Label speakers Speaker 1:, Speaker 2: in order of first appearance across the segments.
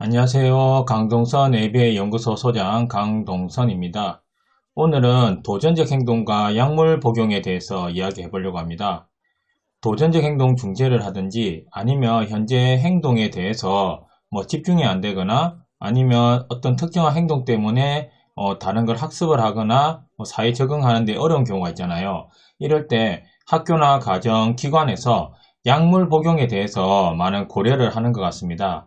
Speaker 1: 안녕하세요. 강동선 ABA 연구소 소장 강동선입니다. 오늘은 도전적 행동과 약물 복용에 대해서 이야기해 보려고 합니다. 도전적 행동 중재를 하든지 아니면 현재 행동에 대해서 뭐 집중이 안 되거나 아니면 어떤 특정한 행동 때문에 어 다른 걸 학습을 하거나 뭐 사회 적응하는데 어려운 경우가 있잖아요. 이럴 때 학교나 가정, 기관에서 약물 복용에 대해서 많은 고려를 하는 것 같습니다.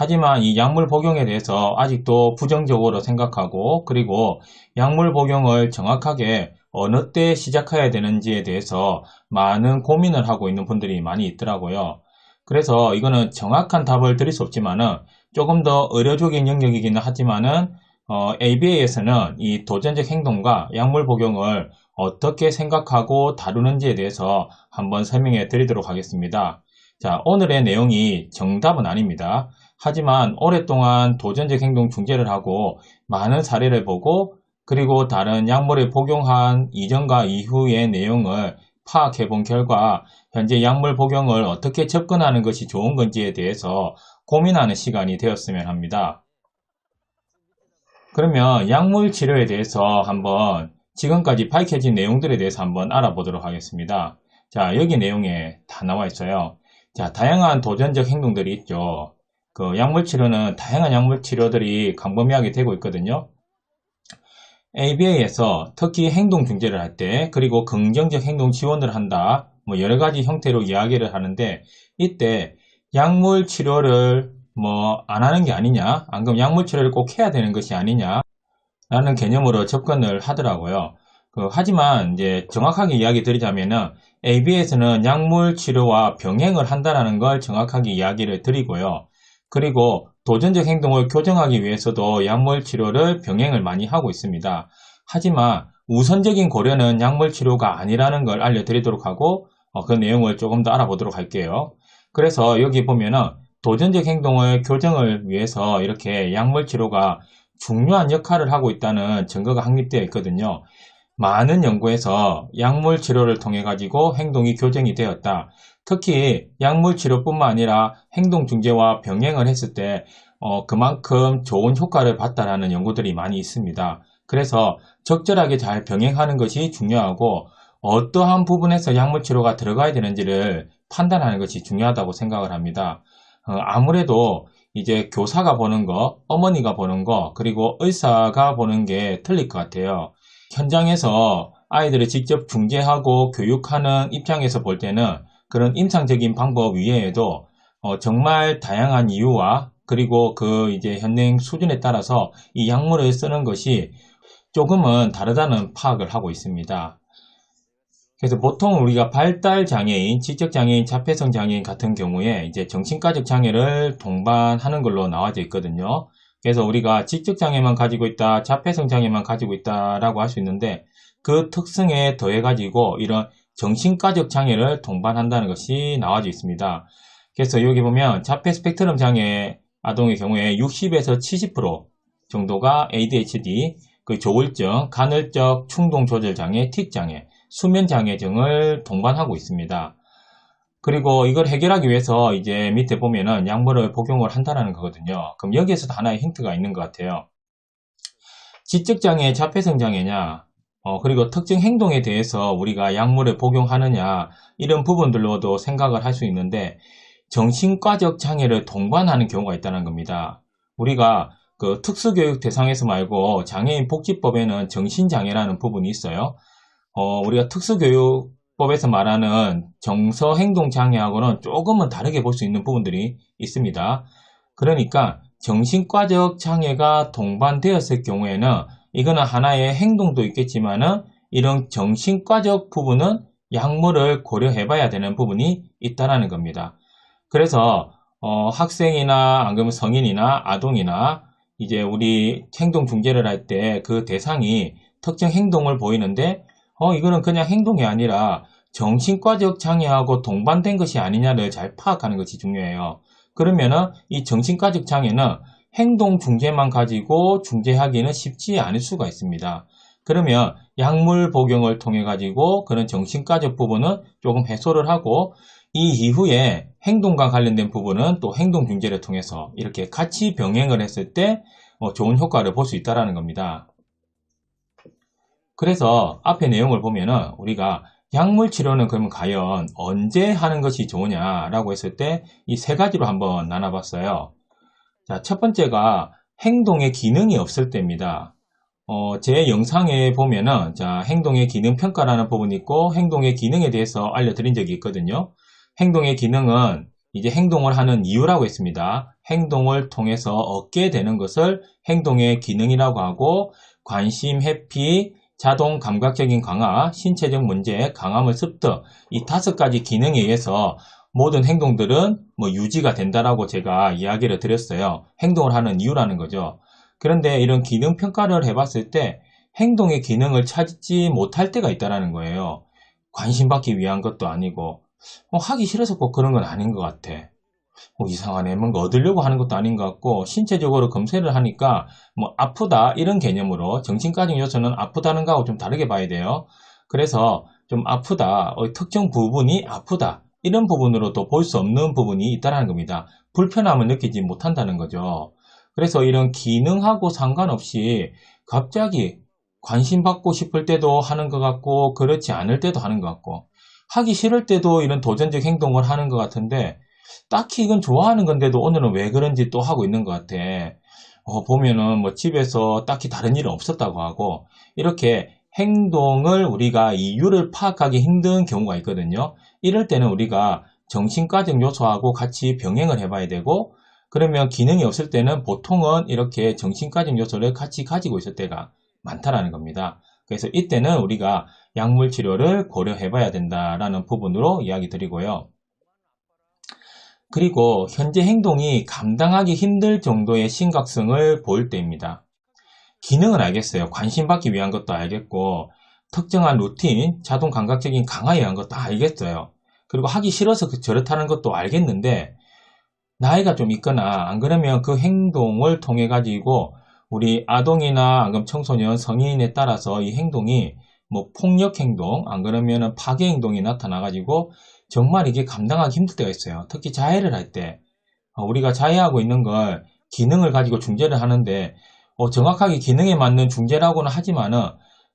Speaker 1: 하지만 이 약물 복용에 대해서 아직도 부정적으로 생각하고 그리고 약물 복용을 정확하게 어느 때 시작해야 되는지에 대해서 많은 고민을 하고 있는 분들이 많이 있더라고요. 그래서 이거는 정확한 답을 드릴 수 없지만은 조금 더 의료적인 영역이기는 하지만은 어, ABA에서는 이 도전적 행동과 약물 복용을 어떻게 생각하고 다루는지에 대해서 한번 설명해 드리도록 하겠습니다. 자, 오늘의 내용이 정답은 아닙니다. 하지만 오랫동안 도전적 행동 중재를 하고 많은 사례를 보고 그리고 다른 약물을 복용한 이전과 이후의 내용을 파악해 본 결과 현재 약물 복용을 어떻게 접근하는 것이 좋은 건지에 대해서 고민하는 시간이 되었으면 합니다. 그러면 약물 치료에 대해서 한번 지금까지 밝혀진 내용들에 대해서 한번 알아보도록 하겠습니다. 자, 여기 내용에 다 나와 있어요. 자, 다양한 도전적 행동들이 있죠. 그 약물 치료는 다양한 약물 치료들이 광범위하게 되고 있거든요. ABA에서 특히 행동 중재를 할 때, 그리고 긍정적 행동 지원을 한다, 뭐 여러 가지 형태로 이야기를 하는데, 이때 약물 치료를 뭐 안 하는 게 아니냐, 안 그러면 약물 치료를 꼭 해야 되는 것이 아니냐, 라는 개념으로 접근을 하더라고요. 그, 하지만 이제 정확하게 이야기 드리자면은 AB에서는 약물 치료와 병행을 한다라는 걸 정확하게 이야기를 드리고요. 그리고 도전적 행동을 교정하기 위해서도 약물 치료를 병행을 많이 하고 있습니다. 하지만 우선적인 고려는 약물 치료가 아니라는 걸 알려드리도록 하고 어, 그 내용을 조금 더 알아보도록 할게요. 그래서 여기 보면은 도전적 행동을 교정을 위해서 이렇게 약물 치료가 중요한 역할을 하고 있다는 증거가 확립되어 있거든요. 많은 연구에서 약물 치료를 통해 가지고 행동이 교정이 되었다. 특히 약물 치료뿐만 아니라 행동 중재와 병행을 했을 때 어, 그만큼 좋은 효과를 봤다라는 연구들이 많이 있습니다. 그래서 적절하게 잘 병행하는 것이 중요하고 어떠한 부분에서 약물 치료가 들어가야 되는지를 판단하는 것이 중요하다고 생각을 합니다. 어, 아무래도 이제 교사가 보는 거, 어머니가 보는 거, 그리고 의사가 보는 게 틀릴 것 같아요. 현장에서 아이들을 직접 중재하고 교육하는 입장에서 볼 때는 그런 임상적인 방법 위에도 어, 정말 다양한 이유와 그리고 그 이제 현행 수준에 따라서 이 약물을 쓰는 것이 조금은 다르다는 파악을 하고 있습니다. 그래서 보통 우리가 발달 장애인, 지적 장애인, 자폐성 장애인 같은 경우에 이제 정신과적 장애를 동반하는 걸로 나와져 있거든요. 그래서 우리가 지적 장애만 가지고 있다, 자폐성 장애만 가지고 있다라고 할 수 있는데 그 특성에 더해 가지고 이런 정신과적 장애를 동반한다는 것이 나와져 있습니다. 그래서 여기 보면 자폐 스펙트럼 장애 아동의 경우에 60에서 70% 정도가 ADHD, 그 조울증, 간헐적 충동 조절 장애, 틱 장애, 수면 장애 등을 동반하고 있습니다. 그리고 이걸 해결하기 위해서 이제 밑에 보면은 약물을 복용을 한다는 거거든요. 그럼 여기에서도 하나의 힌트가 있는 것 같아요. 지적장애, 자폐성 장애냐, 어, 그리고 특정 행동에 대해서 우리가 약물을 복용하느냐, 이런 부분들로도 생각을 할 수 있는데, 정신과적 장애를 동반하는 경우가 있다는 겁니다. 우리가 그 특수교육 대상에서 말고 장애인 복지법에는 정신장애라는 부분이 있어요. 어, 우리가 특수교육 법에서 말하는 정서 행동 장애하고는 조금은 다르게 볼 수 있는 부분들이 있습니다. 그러니까 정신과적 장애가 동반되었을 경우에는 이거는 하나의 행동도 있겠지만은 이런 정신과적 부분은 약물을 고려해 봐야 되는 부분이 있다라는 겁니다. 그래서 어, 학생이나 안 그러면 성인이나 아동이나 이제 우리 행동 중재를 할 때 그 대상이 특정 행동을 보이는데 어, 이거는 그냥 행동이 아니라 정신과적 장애하고 동반된 것이 아니냐를 잘 파악하는 것이 중요해요. 그러면은 이 정신과적 장애는 행동 중재만 가지고 중재하기는 쉽지 않을 수가 있습니다. 그러면 약물 복용을 통해 가지고 그런 정신과적 부분은 조금 해소를 하고 이 이후에 행동과 관련된 부분은 또 행동 중재를 통해서 이렇게 같이 병행을 했을 때 어, 좋은 효과를 볼 수 있다는 겁니다. 그래서 앞에 내용을 보면은 우리가 약물 치료는 그러면 과연 언제 하는 것이 좋으냐라고 했을 때 이 세 가지로 한번 나눠봤어요. 자, 첫 번째가 행동의 기능이 없을 때입니다. 어, 제 영상에 보면은 자, 행동의 기능 평가라는 부분이 있고 행동의 기능에 대해서 알려드린 적이 있거든요. 행동의 기능은 이제 행동을 하는 이유라고 했습니다. 행동을 통해서 얻게 되는 것을 행동의 기능이라고 하고 관심, 회피, 자동 감각적인 강화, 신체적 문제, 강함을 습득 이 다섯 가지 기능에 의해서 모든 행동들은 뭐 유지가 된다라고 제가 이야기를 드렸어요. 행동을 하는 이유라는 거죠. 그런데 이런 기능 평가를 해봤을 때 행동의 기능을 찾지 못할 때가 있다라는 거예요. 관심 받기 위한 것도 아니고 뭐 하기 싫어서 꼭 그런 건 아닌 것 같아. 뭐 이상하네. 뭔가 얻으려고 하는 것도 아닌 것 같고 신체적으로 검사를 하니까 뭐 아프다 이런 개념으로 정신과적 요소는 아프다는 거하고 좀 다르게 봐야 돼요. 그래서 좀 아프다, 어, 특정 부분이 아프다 이런 부분으로도 볼 수 없는 부분이 있다는 겁니다. 불편함을 느끼지 못한다는 거죠. 그래서 이런 기능하고 상관없이 갑자기 관심 받고 싶을 때도 하는 것 같고 그렇지 않을 때도 하는 것 같고 하기 싫을 때도 이런 도전적 행동을 하는 것 같은데 딱히 이건 좋아하는 건데도 오늘은 왜 그런지 또 하고 있는 것 같아. 어, 보면은 뭐 집에서 딱히 다른 일은 없었다고 하고 이렇게 행동을 우리가 이유를 파악하기 힘든 경우가 있거든요. 이럴 때는 우리가 정신과적 요소하고 같이 병행을 해봐야 되고 그러면 기능이 없을 때는 보통은 이렇게 정신과적 요소를 같이 가지고 있을 때가 많다라는 겁니다. 그래서 이때는 우리가 약물 치료를 고려해 봐야 된다라는 부분으로 이야기 드리고요. 그리고 현재 행동이 감당하기 힘들 정도의 심각성을 보일 때입니다. 기능은 알겠어요. 관심 받기 위한 것도 알겠고 특정한 루틴, 자동 감각적인 강화에 의한 것도 알겠어요. 그리고 하기 싫어서 그 저렇다는 것도 알겠는데 나이가 좀 있거나 안 그러면 그 행동을 통해 가지고 우리 아동이나 안금 청소년, 성인에 따라서 이 행동이 뭐 폭력 행동, 안 그러면 파괴 행동이 나타나 가지고 정말 이게 감당하기 힘들 때가 있어요. 특히 자해를 할 때. 어, 우리가 자해하고 있는 걸 기능을 가지고 중재를 하는데 어, 정확하게 기능에 맞는 중재라고는 하지만은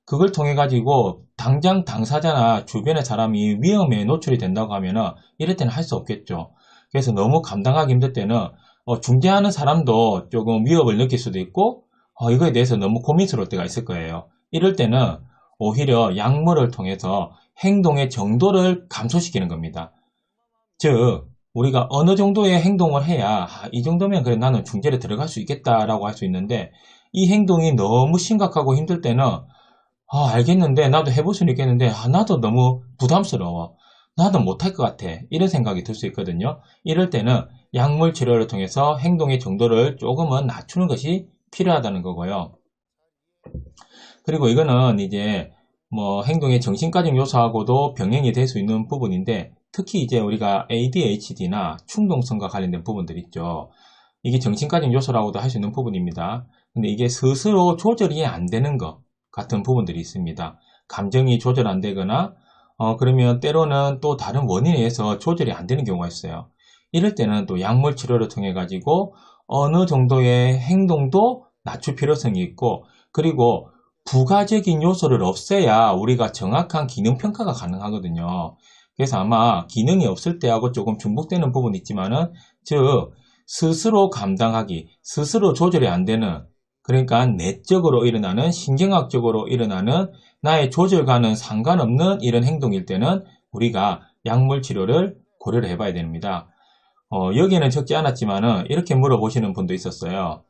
Speaker 1: 그걸 통해 가지고 당장 당사자나 주변의 사람이 위험에 노출이 된다고 하면은 이럴 때는 할 수 없겠죠. 그래서 너무 감당하기 힘들 때는 어, 중재하는 사람도 조금 위협을 느낄 수도 있고 어, 이거에 대해서 너무 고민스러울 때가 있을 거예요. 이럴 때는 오히려 약물을 통해서 행동의 정도를 감소시키는 겁니다. 즉 우리가 어느 정도의 행동을 해야 아, 이 정도면 그래 나는 중재를 들어갈 수 있겠다라고 할 수 있는데 이 행동이 너무 심각하고 힘들 때는 아, 알겠는데 나도 해볼 수는 있겠는데 아, 나도 너무 부담스러워 나도 못할 것 같아 이런 생각이 들 수 있거든요 이럴 때는 약물 치료를 통해서 행동의 정도를 조금은 낮추는 것이 필요하다는 거고요 그리고 이거는 이제 뭐 행동의 정신과적 요소하고도 병행이 될 수 있는 부분인데 특히 이제 우리가 ADHD나 충동성과 관련된 부분들 있죠. 이게 정신과적 요소라고도 할 수 있는 부분입니다. 근데 이게 스스로 조절이 안 되는 것 같은 부분들이 있습니다. 감정이 조절 안 되거나 어 그러면 때로는 또 다른 원인에 의해서 조절이 안 되는 경우가 있어요. 이럴 때는 또 약물 치료를 통해 가지고 어느 정도의 행동도 낮출 필요성이 있고 그리고 부가적인 요소를 없애야 우리가 정확한 기능 평가가 가능하거든요. 그래서 아마 기능이 없을 때하고 조금 중복되는 부분이 있지만은 즉 스스로 감당하기, 스스로 조절이 안 되는 그러니까 내적으로 일어나는 신경학적으로 일어나는 나의 조절과는 상관없는 이런 행동일 때는 우리가 약물 치료를 고려를 해봐야 됩니다. 어, 여기에는 적지 않았지만은 이렇게 물어보시는 분도 있었어요.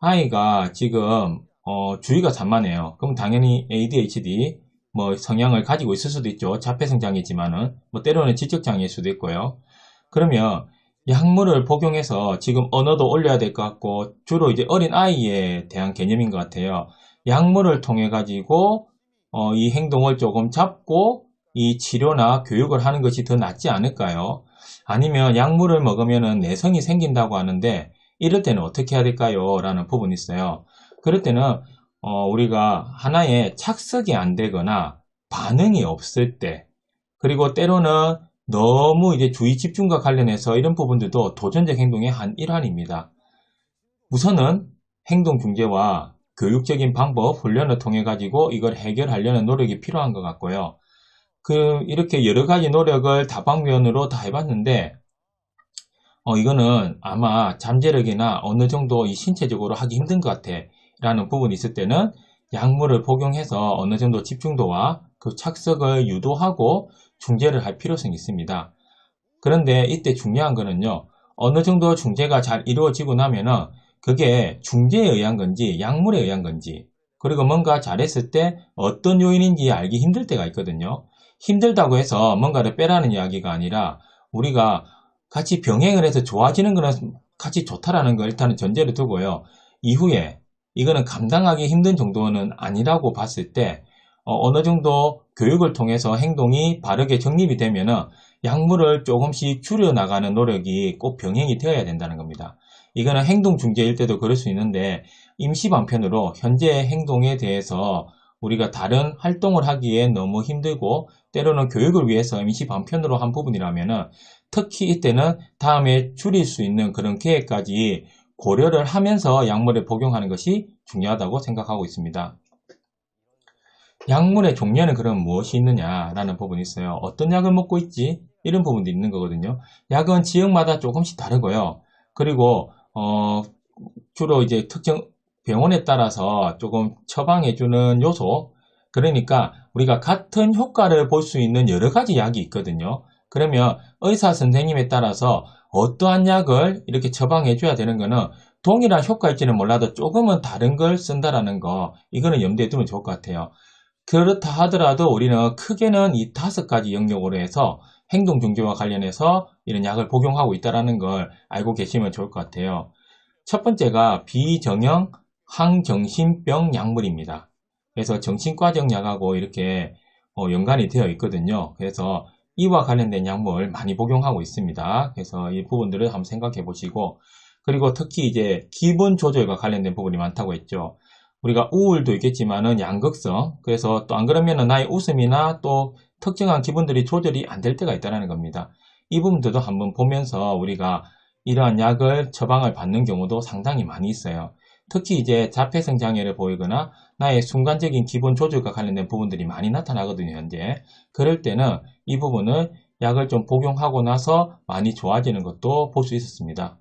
Speaker 1: 아이가 지금 어, 주의가 산만해요. 그럼 당연히 ADHD 뭐 성향을 가지고 있을 수도 있죠. 자폐 성 장애지만은 뭐 때로는 지적 장애일 수도 있고요. 그러면 약물을 복용해서 지금 언어도 올려야 될 것 같고 주로 이제 어린 아이에 대한 개념인 것 같아요. 약물을 통해 가지고 어, 이 행동을 조금 잡고 이 치료나 교육을 하는 것이 더 낫지 않을까요? 아니면 약물을 먹으면 내성이 생긴다고 하는데 이럴 때는 어떻게 해야 될까요? 라는 부분이 있어요. 그럴 때는 어, 우리가 하나의 착석이 안 되거나 반응이 없을 때 그리고 때로는 너무 이제 주의 집중과 관련해서 이런 부분들도 도전적 행동의 한 일환입니다. 우선은 행동 중재와 교육적인 방법, 훈련을 통해 가지고 이걸 해결하려는 노력이 필요한 것 같고요. 그 이렇게 여러 가지 노력을 다방면으로 다 해봤는데 어, 이거는 아마 잠재력이나 어느 정도 이 신체적으로 하기 힘든 것 같아 라는 부분이 있을 때는 약물을 복용해서 어느 정도 집중도와 그 착석을 유도하고 중재를 할 필요성이 있습니다. 그런데 이때 중요한 거는요. 어느 정도 중재가 잘 이루어지고 나면은 그게 중재에 의한 건지 약물에 의한 건지 그리고 뭔가 잘했을 때 어떤 요인인지 알기 힘들 때가 있거든요. 힘들다고 해서 뭔가를 빼라는 이야기가 아니라 우리가 같이 병행을 해서 좋아지는 거는 같이 좋다라는 걸 일단은 전제를 두고요. 이후에 이거는 감당하기 힘든 정도는 아니라고 봤을 때 어, 느 정도 교육을 통해서 행동이 바르게 정립이 되면은 약물을 조금씩 줄여나가는 노력이 꼭 병행이 되어야 된다는 겁니다. 이거는 행동 중재일 때도 그럴 수 있는데 임시 방편으로 현재 행동에 대해서 우리가 다른 활동을 하기에 너무 힘들고 때로는 교육을 위해서 임시 방편으로 한 부분이라면은 특히 이때는 다음에 줄일 수 있는 그런 계획까지 고려를 하면서 약물을 복용하는 것이 중요하다고 생각하고 있습니다. 약물의 종류는 그럼 무엇이 있느냐라는 부분이 있어요. 어떤 약을 먹고 있지? 이런 부분도 있는 거거든요. 약은 지역마다 조금씩 다르고요. 그리고 어, 주로 이제 특정 병원에 따라서 조금 처방해주는 요소 그러니까 우리가 같은 효과를 볼 수 있는 여러 가지 약이 있거든요. 그러면 의사 선생님에 따라서 어떠한 약을 이렇게 처방해 줘야 되는 거는 동일한 효과일지는 몰라도 조금은 다른 걸 쓴다라는 거 이거는 염두에 두면 좋을 것 같아요. 그렇다 하더라도 우리는 크게는 이 다섯 가지 영역으로 해서 행동 중재와 관련해서 이런 약을 복용하고 있다는 걸 알고 계시면 좋을 것 같아요. 첫 번째가 비정형 항정신병 약물입니다. 그래서 정신과적 약하고 이렇게 어, 연관이 되어 있거든요. 그래서 이와 관련된 약물 많이 복용하고 있습니다. 그래서 이 부분들을 한번 생각해 보시고 그리고 특히 이제 기분 조절과 관련된 부분이 많다고 했죠. 우리가 우울도 있겠지만은 양극성 그래서 또 안 그러면은 나의 웃음이나 또 특정한 기분들이 조절이 안 될 때가 있다는 겁니다. 이 부분들도 한번 보면서 우리가 이러한 약을 처방을 받는 경우도 상당히 많이 있어요. 특히 이제 자폐성 장애를 보이거나 나의 순간적인 기분 조절과 관련된 부분들이 많이 나타나거든요, 현재. 그럴 때는 이 부분을 약을 좀 복용하고 나서 많이 좋아지는 것도 볼 수 있었습니다.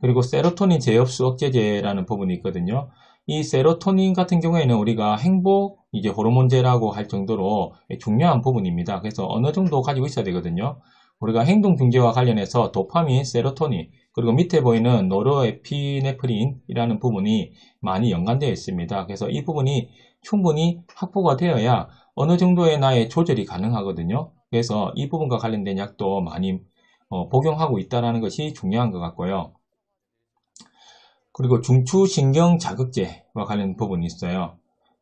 Speaker 1: 그리고 세로토닌 재흡수 억제제라는 부분이 있거든요. 이 세로토닌 같은 경우에는 우리가 행복 이제 호르몬제라고 할 정도로 중요한 부분입니다. 그래서 어느 정도 가지고 있어야 되거든요. 우리가 행동 중재와 관련해서 도파민, 세로토닌, 그리고 밑에 보이는 노르에피네프린이라는 부분이 많이 연관되어 있습니다. 그래서 이 부분이 충분히 확보가 되어야 어느 정도의 나의 조절이 가능하거든요. 그래서 이 부분과 관련된 약도 많이 어, 복용하고 있다는 것이 중요한 것 같고요. 그리고 중추신경 자극제와 관련 부분이 있어요.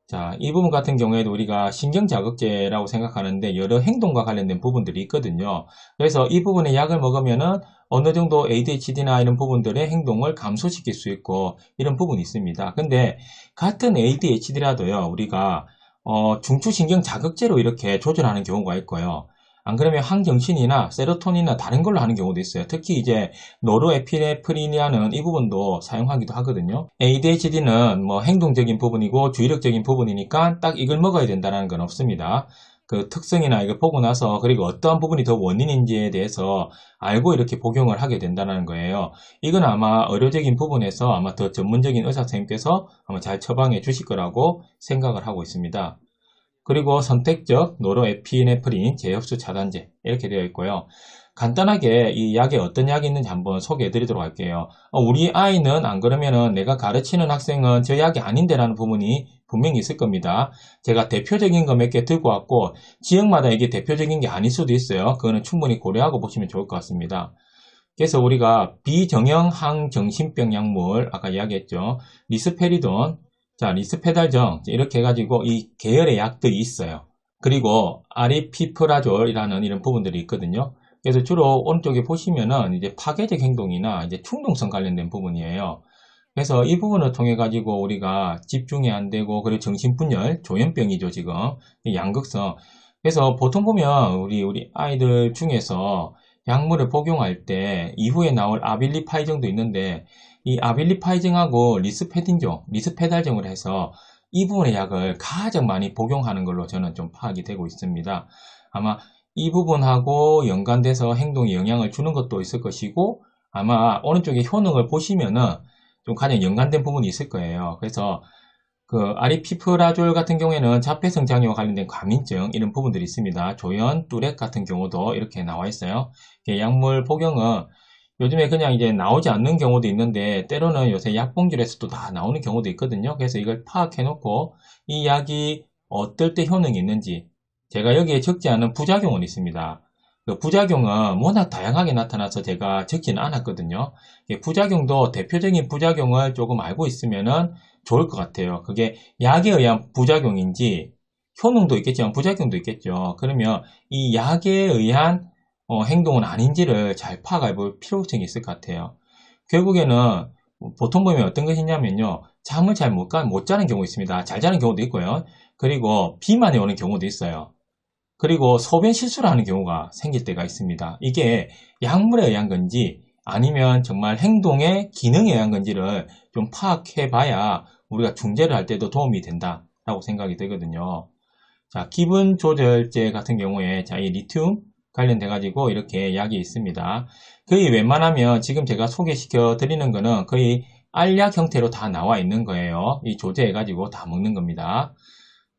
Speaker 1: 자, 이 부분 같은 경우에도 우리가 신경자극제라고 생각하는데 여러 행동과 관련된 부분들이 있거든요. 그래서 이 부분에 약을 먹으면은 어느 정도 ADHD나 이런 부분들의 행동을 감소시킬 수 있고 이런 부분이 있습니다. 근데 같은 ADHD라도요, 우리가 어, 중추신경 자극제로 이렇게 조절하는 경우가 있고요. 안 그러면 항정신이나 세로토닌이나 다른 걸로 하는 경우도 있어요. 특히 이제 노르에피네프린이라는 이 부분도 사용하기도 하거든요. ADHD는 뭐 행동적인 부분이고 주의력적인 부분이니까 딱 이걸 먹어야 된다는 건 없습니다. 그 특성이나 이걸 보고 나서 그리고 어떠한 부분이 더 원인인지에 대해서 알고 이렇게 복용을 하게 된다는 거예요. 이건 아마 의료적인 부분에서 아마 더 전문적인 의사 선생님께서 아마 잘 처방해 주실 거라고 생각을 하고 있습니다. 그리고 선택적 노로에피네프린 재흡수 차단제 이렇게 되어 있고요. 간단하게 이 약에 어떤 약이 있는지 한번 소개해 드리도록 할게요. 어, 우리 아이는 안 그러면은 내가 가르치는 학생은 저 약이 아닌데 라는 부분이 분명히 있을 겁니다. 제가 대표적인 거 몇 개 들고 왔고 지역마다 이게 대표적인 게 아닐 수도 있어요. 그거는 충분히 고려하고 보시면 좋을 것 같습니다. 그래서 우리가 비정형 항 정신병 약물 아까 이야기했죠. 리스페리돈 자, 리스페달정 이렇게 해가지고 이 계열의 약들이 있어요. 그리고 아리피프라졸이라는 이런 부분들이 있거든요. 그래서 주로 오른쪽에 보시면은 이제 파괴적 행동이나 이제 충동성 관련된 부분이에요. 그래서 이 부분을 통해 가지고 우리가 집중이 안 되고 그리고 정신분열, 조현병이죠 지금 양극성. 그래서 보통 보면 우리 우리 아이들 중에서 약물을 복용할 때 이후에 나올 아빌리파이 정도 있는데 이 아빌리파이정하고 리스페딘종, 리스페달종을 해서 이 부분의 약을 가장 많이 복용하는 걸로 저는 좀 파악이 되고 있습니다. 아마 이 부분하고 연관돼서 행동에 영향을 주는 것도 있을 것이고 아마 오른쪽에 효능을 보시면은 좀 가장 연관된 부분이 있을 거예요. 그래서 그 아리피프라졸 같은 경우에는 자폐성 장애와 관련된 과민증 이런 부분들이 있습니다. 조현, 뚜렉 같은 경우도 이렇게 나와 있어요. 약물 복용은 요즘에 그냥 이제 나오지 않는 경우도 있는데 때로는 요새 약봉줄에서도 다 나오는 경우도 있거든요. 그래서 이걸 파악해 놓고 이 약이 어떨 때 효능이 있는지 제가 여기에 적지 않은 부작용은 있습니다. 그 부작용은 워낙 다양하게 나타나서 제가 적지는 않았거든요. 부작용도 대표적인 부작용을 조금 알고 있으면 좋을 것 같아요. 그게 약에 의한 부작용인지 효능도 있겠지만 부작용도 있겠죠. 그러면 이 약에 의한 어, 행동은 아닌지를 잘 파악해 볼 필요성이 있을 것 같아요. 결국에는 보통 보면 어떤 것이냐면요. 잠을 잘 못 못 자는 경우 있습니다. 잘 자는 경우도 있고요. 그리고 비만이 오는 경우도 있어요. 그리고 소변 실수를 하는 경우가 생길 때가 있습니다. 이게 약물에 의한 건지 아니면 정말 행동의 기능에 의한 건지를 좀 파악해 봐야 우리가 중재를 할 때도 도움이 된다라고 생각이 되거든요. 자, 기분 조절제 같은 경우에 자, 이 리튬 관련돼 가지고 이렇게 약이 있습니다. 거의 웬만하면 지금 제가 소개시켜 드리는 거는 거의 알약 형태로 다 나와 있는 거예요. 이 조제해 가지고 다 먹는 겁니다.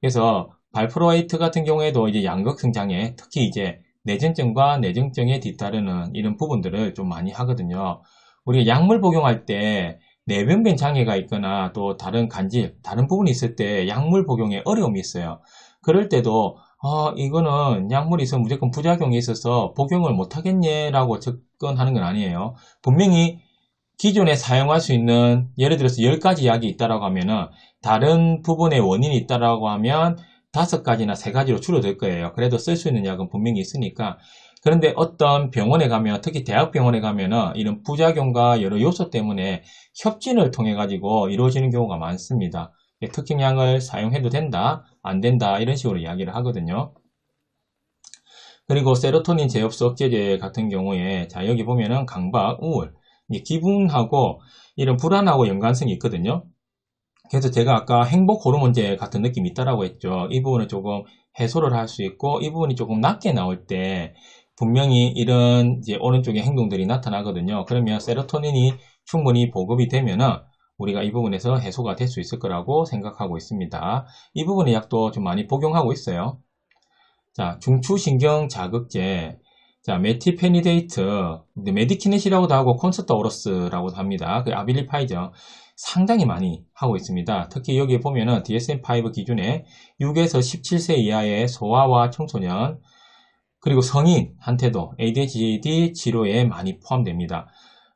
Speaker 1: 그래서 발프로에이트 같은 경우에도 이제 양극성 장애, 특히 이제 내전증과 내전증에 뒤따르는 이런 부분들을 좀 많이 하거든요. 우리가 약물 복용할 때 내변변 장애가 있거나 또 다른 간질, 다른 부분이 있을 때 약물 복용에 어려움이 있어요. 그럴 때도 아, 이거는 약물이 있으면 무조건 부작용이 있어서 복용을 못하겠네라고 접근하는 건 아니에요. 분명히 기존에 사용할 수 있는 예를 들어서 10가지 약이 있다라고 하면은 다른 부분의 원인이 있다라고 하면 다섯 가지나 세 가지로 줄어들 거예요. 그래도 쓸 수 있는 약은 분명히 있으니까. 그런데 어떤 병원에 가면, 특히 대학병원에 가면은 이런 부작용과 여러 요소 때문에 협진을 통해 가지고 이루어지는 경우가 많습니다. 특징약을 사용해도 된다, 안 된다, 이런 식으로 이야기를 하거든요. 그리고 세로토닌 제흡수 억제제 같은 경우에, 자, 여기 보면은 강박, 우울, 기분하고 이런 불안하고 연관성이 있거든요. 그래서 제가 아까 행복 호르몬제 같은 느낌이 있다라고 했죠. 이 부분을 조금 해소를 할 수 있고 이 부분이 조금 낮게 나올 때 분명히 이런 이제 오른쪽에 행동들이 나타나거든요. 그러면 세로토닌이 충분히 보급이 되면은 우리가 이 부분에서 해소가 될 수 있을 거라고 생각하고 있습니다. 이 부분의 약도 좀 많이 복용하고 있어요. 자, 중추신경 자극제. 자, 메티페니데이트, 메디키넷이라고도 하고 콘서트 오러스라고도 합니다. 그 아빌리파이죠. 상당히 많이 하고 있습니다. 특히 여기 보면은 DSM-5 기준에 6에서 17세 이하의 소아와 청소년 그리고 성인한테도 ADHD 치료에 많이 포함됩니다.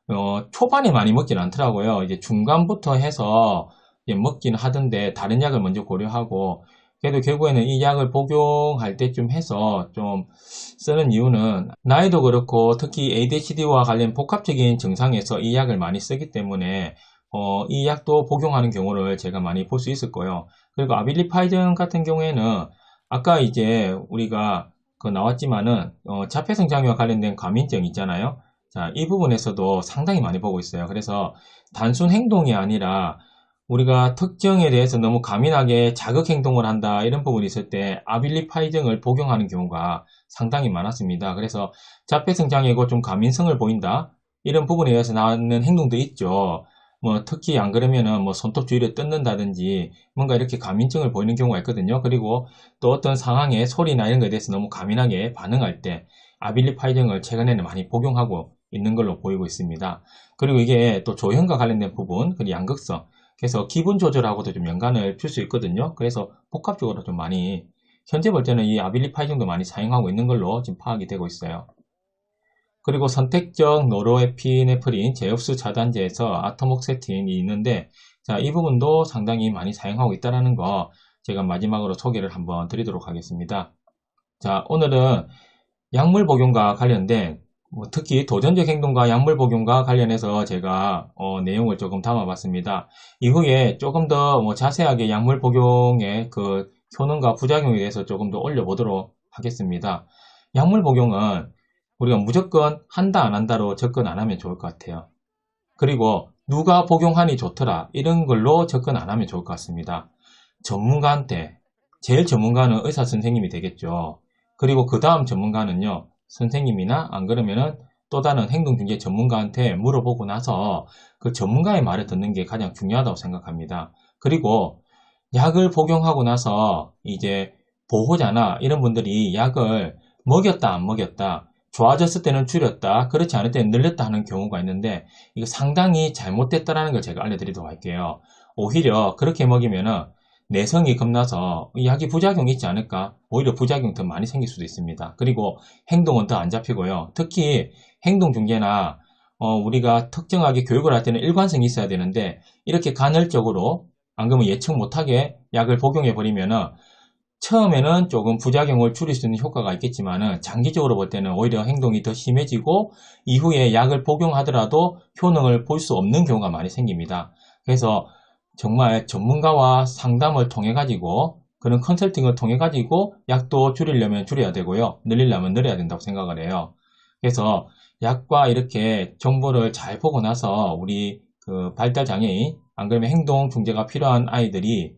Speaker 1: 어, 초반에 많이 먹지는 않더라고요. 이제 중간부터 해서 먹기는 하던데 다른 약을 먼저 고려하고 그래도 결국에는 이 약을 복용할 때쯤 해서 좀 쓰는 이유는 나이도 그렇고 특히 ADHD와 관련 복합적인 증상에서 이 약을 많이 쓰기 때문에 어, 이 약도 복용하는 경우를 제가 많이 볼 수 있을 거예요. 그리고 아빌리파이전 같은 경우에는 아까 이제 우리가 그 나왔지만은 어, 자폐성 장애와 관련된 과민증 있잖아요. 자, 이 부분에서도 상당히 많이 보고 있어요. 그래서 단순 행동이 아니라 우리가 특정에 대해서 너무 과민하게 자극 행동을 한다 이런 부분이 있을 때 아빌리파이증을 복용하는 경우가 상당히 많았습니다. 그래서 자폐 성 장애고 좀 과민성을 보인다 이런 부분에 의해서 나오는 행동도 있죠. 뭐 특히 안 그러면은 뭐 손톱 주위를 뜯는다든지 뭔가 이렇게 과민증을 보이는 경우가 있거든요. 그리고 또 어떤 상황에 소리나 이런 것에 대해서 너무 과민하게 반응할 때 아빌리파이증을 최근에는 많이 복용하고 있는 걸로 보이고 있습니다. 그리고 이게 또 조현과 관련된 부분, 그리고 양극성, 그래서 기분 조절하고도 좀 연관을 줄수 있거든요. 그래서 복합적으로 좀 많이 현재 볼 때는 이 아빌리 파이증도 많이 사용하고 있는 걸로 지금 파악이 되고 있어요. 그리고 선택적 노로에피네프린 제흡수 차단제에서 아토목세틴이 있는데 자, 이 부분도 상당히 많이 사용하고 있다는 거 제가 마지막으로 소개를 한번 드리도록 하겠습니다. 자, 오늘은 약물 복용과 관련된 뭐 특히 도전적 행동과 약물 복용과 관련해서 제가 어, 내용을 조금 담아봤습니다. 이후에 조금 더 뭐 자세하게 약물 복용의 그 효능과 부작용에 대해서 조금 더 올려보도록 하겠습니다. 약물 복용은 우리가 무조건 한다 안 한다로 접근 안 하면 좋을 것 같아요. 그리고 누가 복용하니 좋더라 이런 걸로 접근 안 하면 좋을 것 같습니다. 전문가한테 제일 전문가는 의사 선생님이 되겠죠. 그리고 그 다음 전문가는요 선생님이나 안 그러면은 또 다른 행동중개 전문가한테 물어보고 나서 그 전문가의 말을 듣는 게 가장 중요하다고 생각합니다. 그리고 약을 복용하고 나서 이제 보호자나 이런 분들이 약을 먹였다 안 먹였다 좋아졌을 때는 줄였다 그렇지 않을 때는 늘렸다 하는 경우가 있는데 이거 상당히 잘못됐다라는 걸 제가 알려드리도록 할게요 오히려 그렇게 먹이면은 내성이 겁나서 이 약이 부작용이 있지 않을까? 오히려 부작용 더 많이 생길 수도 있습니다. 그리고 행동은 더 안 잡히고요. 특히 행동 중개나 어, 우리가 특정하게 교육을 할 때는 일관성이 있어야 되는데 이렇게 간헐적으로 안 그러면 예측 못하게 약을 복용해 버리면은 처음에는 조금 부작용을 줄일 수 있는 효과가 있겠지만은 장기적으로 볼 때는 오히려 행동이 더 심해지고 이후에 약을 복용하더라도 효능을 볼 수 없는 경우가 많이 생깁니다. 그래서 정말 전문가와 상담을 통해 가지고 그런 컨설팅을 통해 가지고 약도 줄이려면 줄여야 되고요. 늘리려면 늘려야 된다고 생각을 해요. 그래서 약과 이렇게 정보를 잘 보고 나서 우리 그 발달 장애인 안 그러면 행동 중재가 필요한 아이들이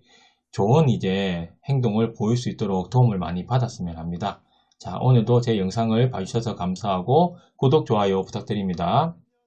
Speaker 1: 좋은 이제 행동을 보일 수 있도록 도움을 많이 받았으면 합니다. 자, 오늘도 제 영상을 봐주셔서 감사하고 구독, 좋아요 부탁드립니다.